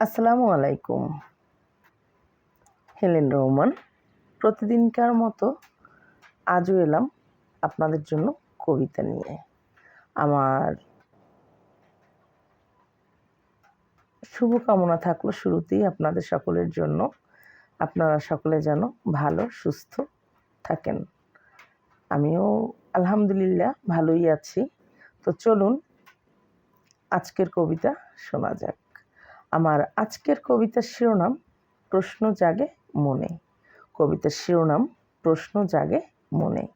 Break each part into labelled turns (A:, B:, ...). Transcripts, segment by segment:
A: আসসালামু আলাইকুম। হেলেন রহমান, প্রতিদিনকার মতো আজও এলাম আপনাদের জন্য কবিতা নিয়ে। আমার শুভকামনা থাকল শুরুতেই আপনাদের সকলের জন্য। আপনারা সকলে যেন ভালো, সুস্থ থাকেন। আমিও আলহামদুলিল্লাহ ভালোই আছি। তো চলুন আজকের কবিতা শোনা যাক। আমার আজকের কবিতার শিরোনাম, প্রশ্ন জাগে মনে। কবিতার শিরোনাম, প্রশ্ন জাগে মনে।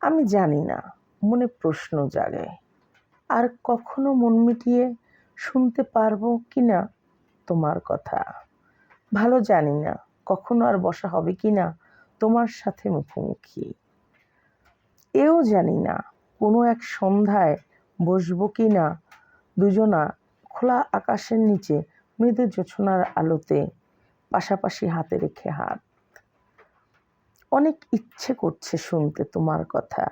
A: আমি জানি না, মনে প্রশ্ন জাগে। আর কখনো মন মিটিয়ে শুনতে পারব কি না তোমার কথা? ভালো জানি না, কখনো আর বসা হবে কি না তোমার সাথে মুখোমুখি। এও জানি না, কোনো এক সন্ধ্যায় বসবো কি না দুজনা খোলা আকাশের নিচে মৃদু জোছনার আলোতে, পাশাপাশি হাতে রেখে হাত। অনেক ইচ্ছে করছে শুনতে তোমার কথা,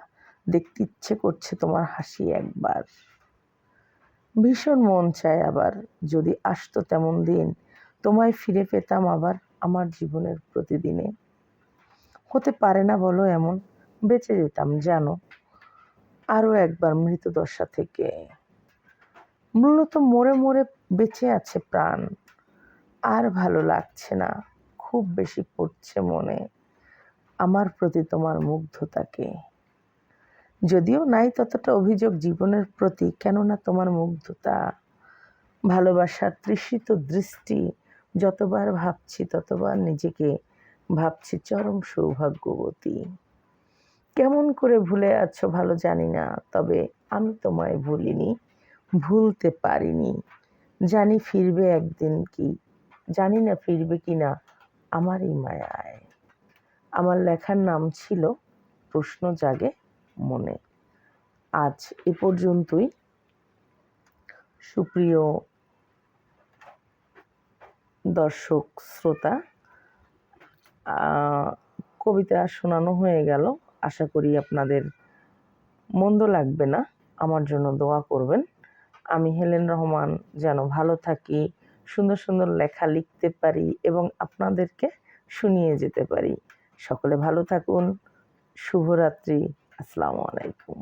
A: দেখতে ইচ্ছে করছে তোমার হাসি একবার। ভীষণ মন চায় আবার, যদি আসতো তেমন দিন, তোমায় ফিরে পেতাম আবার আমার জীবনের প্রতিদিনে। হতে পারে না বলো এমন, বেঁচে যেতাম, জানো, আরও একবার মৃতদশা থেকে। মূলত মরে মরে বেঁচে আছে প্রাণ। আর ভালো লাগছে না, খুব বেশি পড়ছে মনে। আমার প্রতি তোমার মুগ্ধতাকে যদিও নাই ততটা অভিযোগ জীবনের প্রতি, কেননা তোমার মুগ্ধতা, ভালোবাসার তৃষিত দৃষ্টি, যতবার ভাবছি ততবার নিজেকে ভাবছি চরম সৌভাগ্যবতী। কেমন করে ভুলে আছো ভালো জানি না, তবে আমি তোমায় ভুলিনি। ভুলতে পারিনি। জানি ফিরবে একদিন কি, জানি না ফিরবে কি না আমার এই মায়ায়। আমার লেখার নাম ছিল প্রশ্ন জাগে মনে। আজ এ পর্যন্তই। সুপ্রিয় দর্শক, শ্রোতা কবিতা শোনানো হয়ে গেল। আশা করি আপনাদের মন্দ লাগবে না। আমার জন্য দোয়া করবেন। আমি হেলেন রহমান যেন ভালো থাকি, সুন্দর সুন্দর লেখা লিখতে পারি এবং আপনাদেরকে শুনিয়ে যেতে পারি। সকলে ভালো থাকুন, শুভরাত্রি, আসসালামু আলাইকুম।